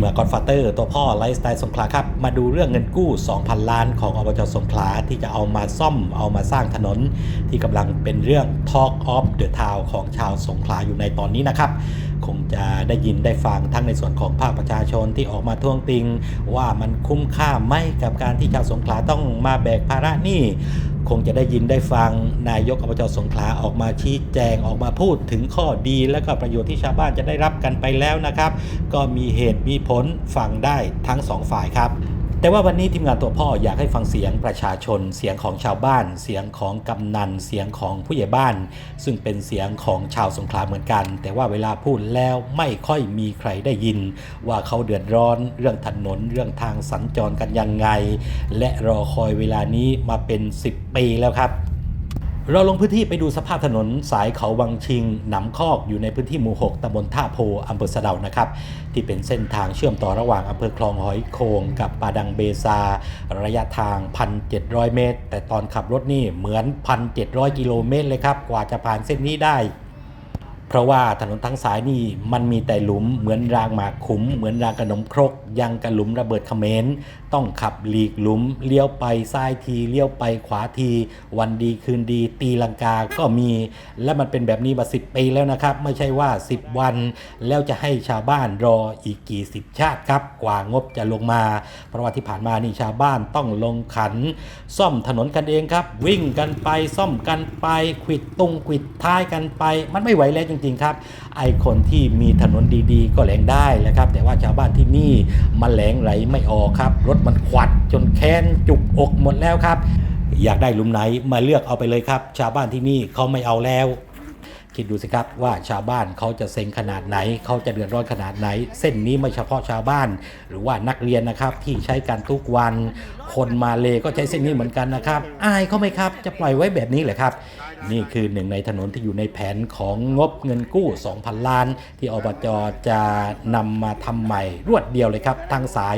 เมือกอนฟาเตอร์ตัวพ่อไลฟ์สไตล์สงขลาครับ มาดูเรื่องเงินกู้ 2,000 ล้านของอบจสงขลาที่จะเอามาซ่อมเอามาสร้างถนน ที่กำลังเป็นเรื่อง Talk of the Town ของชาวสงขลาอยู่ในตอนนี้นะครับคงจะได้ยินได้ฟังทั้งในส่วนของภาคประชาชนที่ออกมาท่วงติง ว่ามันคุ้มค่าไหมกับการที่ชาวสงขลาต้องมาแบกภาระหนี้ คงจะได้ยินได้ฟังนายกอบจสงขลาออกมาชี้แจงออกมาพูดถึงข้อดี และก็ประโยชน์ที่ชาวบ้านจะได้รับกันไปแล้วนะครับ ก็มีเหตุมีผลฟังได้ทั้งสองฝ่ายครับ แต่ว่าวันนี้ทีมงานตัวพ่ออยากให้ฟังเสียงประชาชน เสียงของชาวบ้าน เสียงของกำนัน เสียงของผู้ใหญ่บ้าน ซึ่งเป็นเสียงของชาวสงขลาเหมือนกัน แต่ว่าเวลาพูดแล้วไม่ค่อยมีใครได้ยิน ว่าเขาเดือดร้อน เรื่องถนนเรื่องทางสัญจรกันยังไง และรอคอยเวลานี้มาเป็น 10 ปีแล้วครับ เราลงพื้นที่ไปดูสภาพถนนสายเขาวังชิงหนำคอกอยู่ในพื้นที่หมู่ 6ตำบลท่าโพอำเภอสะเดานะครับ ที่เป็นเส้นทางเชื่อมต่อระหว่างอำเภอคลองหอยโคงกับปาดังเบซา ระยะทาง 1,700 เมตร แต่ตอนขับรถนี่เหมือน 1,700 กิโลเมตรเลยครับ กว่าจะผ่านเส้นนี้ได้ เพราะว่าถนนทั้งสายนี่มันมีแต่หลุมเหมือนรางหมากขุม เหมือนรางขนมครก ยังกระหลุมระเบิดเขมรต้องขับหลีกหลุม เลี้ยวไปซ้ายทีเลี้ยวไปขวาที วันดีคืนดี ตีลังกาก็มี และมันเป็นแบบนี้มาสิบปีแล้วนะครับ ไม่ใช่ว่า 10 วัน แล้วจะให้ชาวบ้านรออีกกี่สิบชาติครับกว่างบจะลงมา เพราะว่าที่ผ่านมานี่ชาวบ้านต้องลงขัน ซ่อมถนนกันเองครับ วิ่งกันไปซ่อมกันไปขิดตรงขิดท้ายกันไป มันไม่ไหวแล้วจริงๆ ครับ ไอคนที่มีถนนดีๆ ก็แหลงได้แหละครับ แต่ว่าชาวบ้านที่นี่มันแหลงไหลไม่ออกครับรถมันควัดจนแค้นจุกอกหมดแล้วครับ อยากได้ลุมไหนมาเลือกเอาไปเลยครับ ชาวบ้านที่นี่เขาไม่เอาแล้ว คิดดูสิครับว่าชาวบ้านเขาจะเซ็งขนาดไหน เขาจะเดือดร้อนขนาดไหน เส้นนี้ไม่เฉพาะชาวบ้าน หรือว่านักเรียนนะครับที่ใช้กันทุกวัน คนมาเลก็ใช้เส้นนี้เหมือนกันนะครับอายเขาไหมครับจะปล่อยไว้แบบนี้เหรอครับ นี่คือหนึ่งในถนนที่อยู่ในแผนของงบเงินกู้ 2,000 ล้าน ที่อบจจะนำมาทำใหม่รวดเดียวเลยครับทางสาย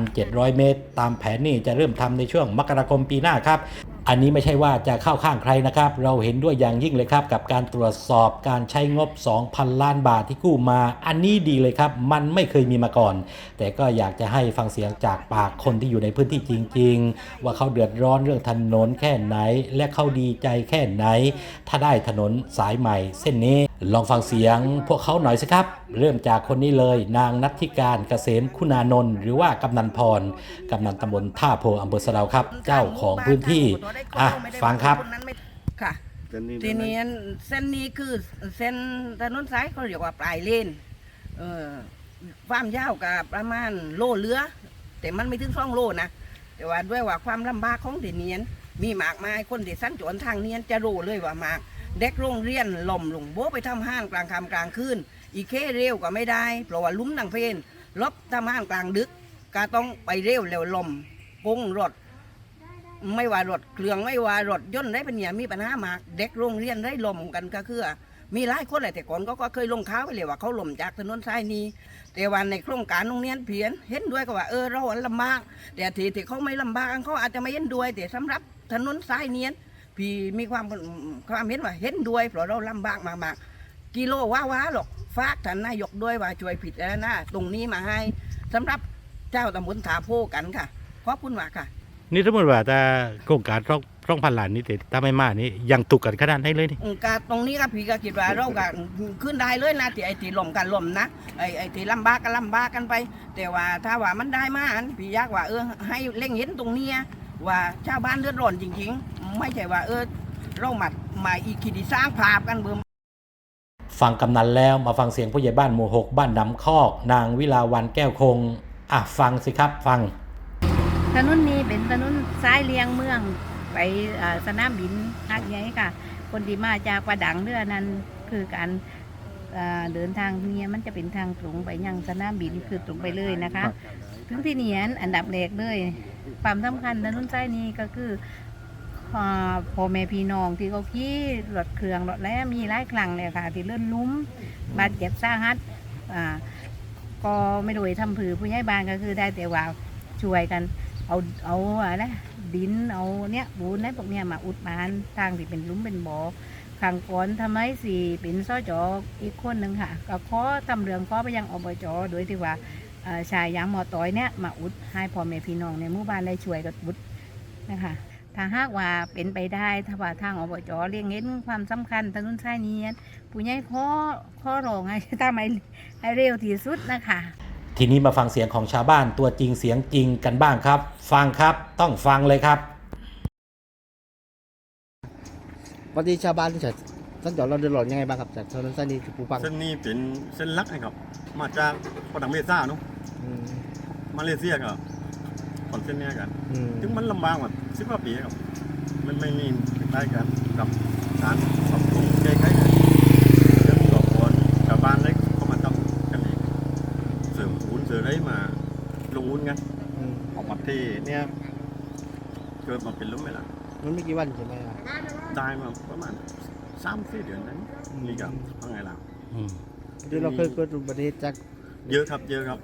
1,700 เมตร ตามแผนนี่จะเริ่มทำในช่วงมกราคมปีหน้าครับ อันนี้ไม่ใช่ว่าจะเข้าข้างใครนะครับ เราเห็นด้วยอย่างยิ่งเลยครับ กับการตรวจสอบการใช้งบ 2,000 ล้านบาทที่กู้มา อันนี้ดีเลยครับ มันไม่เคยมีมาก่อน แต่ก็อยากจะให้ฟังเสียงจากปากคนที่อยู่ในพื้นที่จริง ๆ ว่าเขาเดือดร้อนเรื่องถนนแค่ไหน และเขาดีใจแค่ไหน ถ้าได้ถนนสายใหม่ เส้นนี้ลองฟังเสียงพวกเขาหน่อยสิครับ เริ่มจากคนนี้เลย นางนัทธิการเกษมคุณานนท์หรือว่ากำนันพรกำนันตำบลท่าโพอำเภอสะดาครับ เจ้าของพื้นที่อะฟังครับค่ะเส้นนี้ทีนี้เส้นนี้คือเส้นถนนสายเขาเรียกว่าปลายเลนเออความยาวกับประมาณโลเรือ แต่มันไม่ถึงสองโลนะแต่ว่าด้วยว่าความลำบากของเดยวนียน มีมากมายคนเดสัญจรทางเนียนจะรู้เลยว่ามากเด็กโรงเรียนหล่มลงโบะไปทำห้างกลางค่ำกลางคืนอีเคเร็วก็ไม่ได้เพราะว่าลุ้มนังเพนลบทำห้างกลางดึกก็ต้องไปเร็วเร็วลมปุ้งรถ ไม่ว่ารถเครื่องไม่ว่ารถยนต์ได้เป็นเนี่ยมีปัญหามาก เด็กโรงเรียนได้ลมกันก็คือมีหลายคนแหละแต่ก่อนก็ก็เคยลงข่าวไปเลยว่าเขาล่มจากถนนสายนี้ แต่วันในโครงการโรงเรียนเพียนเห็นด้วยก็ว่าเออเราลำบากแต่ที่ที่เขาไม่ลำบากเขาอาจจะไม่เห็นด้วยแต่สำหรับถนนสายเนี้ยพี่มีความความเห็นว่าเห็นด้วยเพราะเราลำบากมากๆกิโลว้าว้าหรอกฝากท่านนายกด้วยว่าช่วยผิดแล้วนะตรงนี้มาให้สำหรับเจ้าตำบลถาโพกันค่ะขอบคุณมากค่ะ นี่สมมติว่าถ้าโครงการร่องร่องพันล้านนี่แต่ถ้าไม่มากนี่ยังตุกกันขนาดไหนเลยนี่ อืมกาตรงนี้ก็พี่ก็คิดว่าเราก็ขึ้นได้เลยนะที่ไอ้ที่ลมกันลมนะไอ้ไอ้ที่ลำบากก็ลำบากกันไป แต่ว่าถ้าว่ามันได้มาอันพี่อยากว่าเออให้เล่งเห็นตรงเนี้ยว่าชาวบ้านเลือดร้อนจริง ๆ ไม่ใช่ว่าเออเรามามาอีกขีดีสร้างภาพกันเบิ่ม ฟังกำนันแล้วมาฟังเสียงผู้ใหญ่บ้านหมู่หกบ้านน้ำคอก นางวิลาวันแก้วคง อะฟังสิครับฟัง ถนนนี้เป็นถนนสายเลียงเมือง ไปเอ่อสนามบินฮักใหญ่ค่ะ คนที่มาจากประดังเรือนั้นคือการเอ่อเดินทางเนี่ยมันจะเป็นทางตรงไปยังสนามบินคือตรงไปเลยนะคะถึงที่เนียนอันดับแรกเลยความสำคัญถนนสายนี้ก็คืออ่าพ่อแม่พี่น้องที่เขาขี่รถเครื่องรถแล้วมีหลายครั้งเลยค่ะ ที่เลื่อนลุ้มบาดเจ็บสาหัสอ่าก็ไม่รู้จะทำผือผู้ใหญ่บ้านก็คือได้แต่ว่าช่วยกัน เอาเอาอะไรนะดินเอาเนี้ยปูนอะไรพวกเนี้ยมาอุดบานทางที่เป็นลุมเป็นบ่อขังก่อนทำไมสิเป็นสจออีกคนหนึ่งค่ะ ก็ขอทำเรื่องขอไปยังอบจโดยที่ว่าชายยางมอต้อยเนี่ยมาอุดให้พ่อแม่พี่น้องในหมู่บ้านได้ช่วยกันอุดนะคะถ้าหากว่าเป็นไปได้ถ้าว่าทางอบจเรียงเห็นความสำคัญถนนสายนี้ผู้ใหญ่ข้อข้อรองให้ทำให้ให้เร็วที่สุดนะคะ ทีนี้มาฟังเสียงของชาวบ้านตัวจริงเสียงจริงกันบ้างครับ ฟังครับต้องฟังเลยครับ วันนี้ชาวบ้านที่จะสัญจรเราเดือดร้อนยังไงบ้างครับจากถนนเส้นนี้คือปูปังเส้นนี้เป็นเส้นหลักนะครับ มาจากปดังเมซ่าเนาะอืมมาเลเซียกับขอนเส้นเนี้ยกันอืมถึงมันลำบากแบบสิบกว่าปีครับ มันไม่มีใกล้กันกับการปรับปรุงแก้ไขกันเรื่องต่อคนชาวบ้านได้เข้ามาทำกันเองเสริมหุ้นเสริมได้มา ลงหุ้นกันอืมออกมาเทเนี่ยเกิดมาเป็นล้มไปละมันไม่กี่วันใช่ไหมครับได้มาประมาณสามสี่เดือนนั้นนี่กับว่าไงล่ะเดี๋ยวเราเคยเกิดอุบัติเหตุจากเยอะครับ เยอะครับ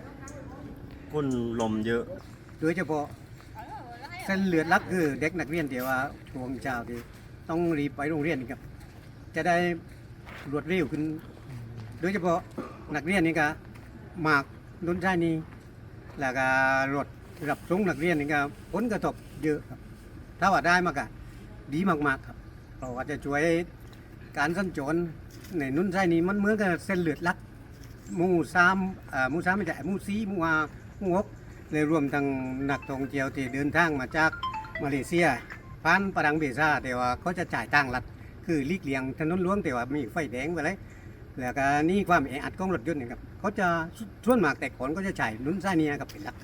คนลมเยอะ โดยเฉพาะเส้นเลือดลักคือเด็กนักเรียนที่ว่าช่วงเช้าที่ต้องรีบไปโรงเรียนนี่ครับ จะได้รวดเร็วขึ้น โดยเฉพาะนักเรียนนี่ก็มากดนทานี แล้วก็รถรับส่งนักเรียนนี่ก็ผลกระทบเยอะครับ ถ้าว่าได้มากะดีมากๆครับเพราะว่าจะช่วยการสัญจรในนุ่นไส้นี้มันเหมือนกับเส้นเลือดลักหมู่สามหมู่สามไม่ใช่หมู่สี่หมู่ห้าหมู่หกเลยรวมทั้งนักท่องเที่ยวที่เดินทางมาจากมาเลเซียผ่านปะดังเบซาแต่ว่าเขาจะจ่ายตังค์รัฐคือลีกเลี่ยงถนนหลวงแต่ว่ามีไฟแดงไปเลย แล้วก็นี่ความแออัดของรถยนต์เนะครับเขาจะส่วนมากแต่ก่อนก็จะจ่ายนุนซ่าเนียกับเป็นหลัก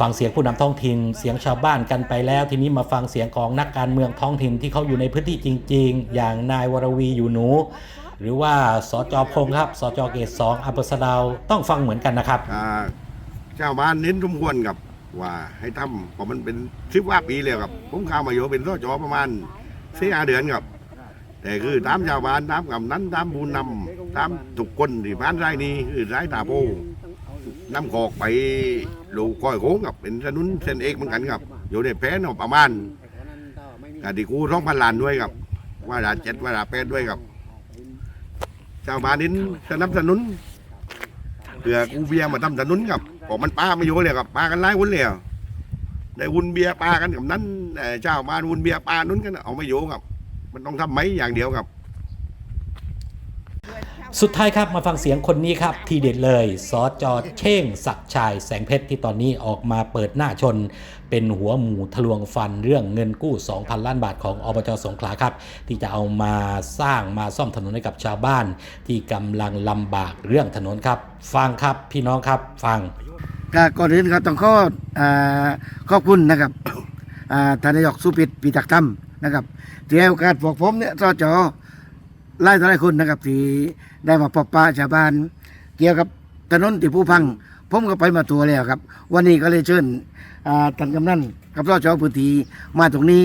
ฟังเสียงผู้นำท้องถิ่นเสียงชาวบ้านกันไปแล้ว ทีนี้มาฟังเสียงของนักการเมืองท้องถิ่นที่เขาอยู่ในพื้นที่จริง ๆ อย่างนายวรวีอยู่หนู หรือว่าสจพงศ์ครับสจเกตสองอำเภอสะเดาวต้องฟังเหมือนกันนะครับอ่าชาวบ้านเน้นสมควรกับว่าให้ทำเพราะมันเป็นสิบว่าปีแล้วครับผมเข้ามาอยู่เป็นสจประมาณสี่ห้าเดือนครับ แต่คือตามชาวบ้านตามกับนั้นตามบูนนำตามทุกคนที่บ้านไรนี้คือไรตาโพน้ำกอกไปลูกก้อยโค้งกับเป็นถนนเส้นเอกเหมือนกันครับ อยู่ในแผนเอาประมาณกติกูร้องพันลานด้วยครับว่าดาเจ็ดว่าดาแปดด้วยครับชาวบ้านนี้สนับสนุนเผื่อกูเบียร์มาทำถนุนกับผมมันป้าไม่อยู่เลยครับป้ากันไล่วุ้นเลยได้วุ้นเบียร์ป้ากันกับนั้นเจ้าบ้านวุ้นเบียร์ป้านุ้นกันเอาไม่อยู่ครับ มันต้องทำไหมอย่างเดียวครับ สุดท้ายครับมาฟังเสียงคนนี้ครับ ทีเด็ดเลยสจเช่งศักดิ์ชายแสงเพชรที่ตอนนี้ออกมาเปิดหน้าชน เป็นหัวหมูทะลวงฟันเรื่องเงินกู้ 2,000 ล้านบาทของอบจสงขลาครับ ที่จะเอามาสร้างมาซ่อมถนนให้กับชาวบ้าน ที่กำลังลำบากเรื่องถนนครับ ฟังครับพี่น้องครับฟังก็ก่อนอื่นครับต้องขออ่าขอบคุณนะครับอ่าท่านนายกสุพิตปีจักรธรรม นะครับที่ให้โอกาสพวกผมเนี่ยสจไล่ต่อไล่คนนะครับที่ได้มาปอบปะชาวบ้าน เกี่ยวกับถนนที่ผู้พัง ผมก็ไปมาตัวแล้วครับ วันนี้ก็เลยเชิญอ่าท่านกำนันกับสจพื้นที่มาตรงนี้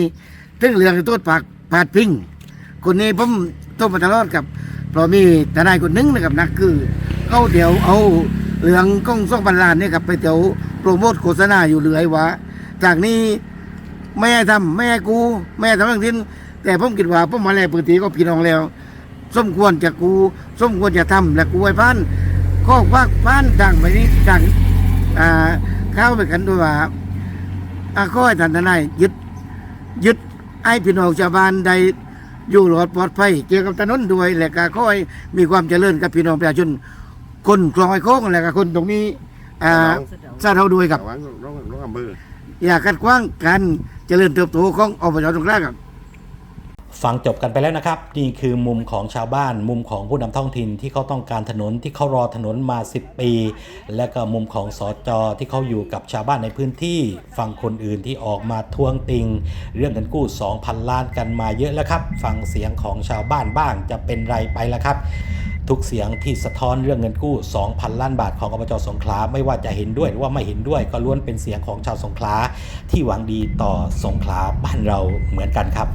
ถึงเรื่องที่โทษปากปาดพิงคนนี้ผมต้มาตลอดครับเพราะมีทนายคนหนึงนะครับนะคือเขาเดี๋ยวเอาเรื่องกล้องส่องพันลานเนี่ยครับไปเดี๋ยวโปรโมทโฆษณาอยู่เรื่อยว่าจากนี้ ไม่ให้ทำไม่ให้กู ไม่ให้ทำทั้งสิ้นแต่ผมคิดว่าผมมาแล้วพื้นที่ก็พี่น้องแล้วสมควรจะกูสมควรจะทำและกูไว้พันข้อวักพันต่างไปนี้ต่างอ่าเข้าไปกันด้วยว่าอาข้อให้ท่านทนายยึดยึดไอ้พี่น้องชาวบ้านใดอยู่รอดปลอดภัยเกี่ยวกับถนนด้วยและก็ข้อให้มีความเจริญกับพี่น้องประชาชนคนคลองไอ้โค้งและก็คนตรงนี้อ่าซาเทาด้วยกับระวังร้องร้องอำเภอ อย่าขัดขวางการเจริญเติบโตของอบจสงขลาครับฟังจบกันไปแล้วนะครับ นี่คือมุมของชาวบ้าน มุมของผู้นำท้องถิ่นที่เขาต้องการถนนที่เขารอถนนมา 10 ปี และก็มุมของสอจอที่เขาอยู่กับชาวบ้านในพื้นที่ฟังคนอื่นที่ออกมาทวงติง เรื่องเงินกู้ 2,000 ล้านกันมาเยอะแล้วครับ ฟังเสียงของชาวบ้านบ้างจะเป็นไรไปละครับ ทุกเสียงที่สะท้อนเรื่องเงินกู้ 2,000 ล้านบาทของอบจสงขลาไม่ว่าจะเห็นด้วยหรือว่าไม่เห็นด้วยก็ล้วนเป็นเสียงของชาวสงขลาที่หวังดีต่อสงขลาบ้านเราเหมือนกันครับ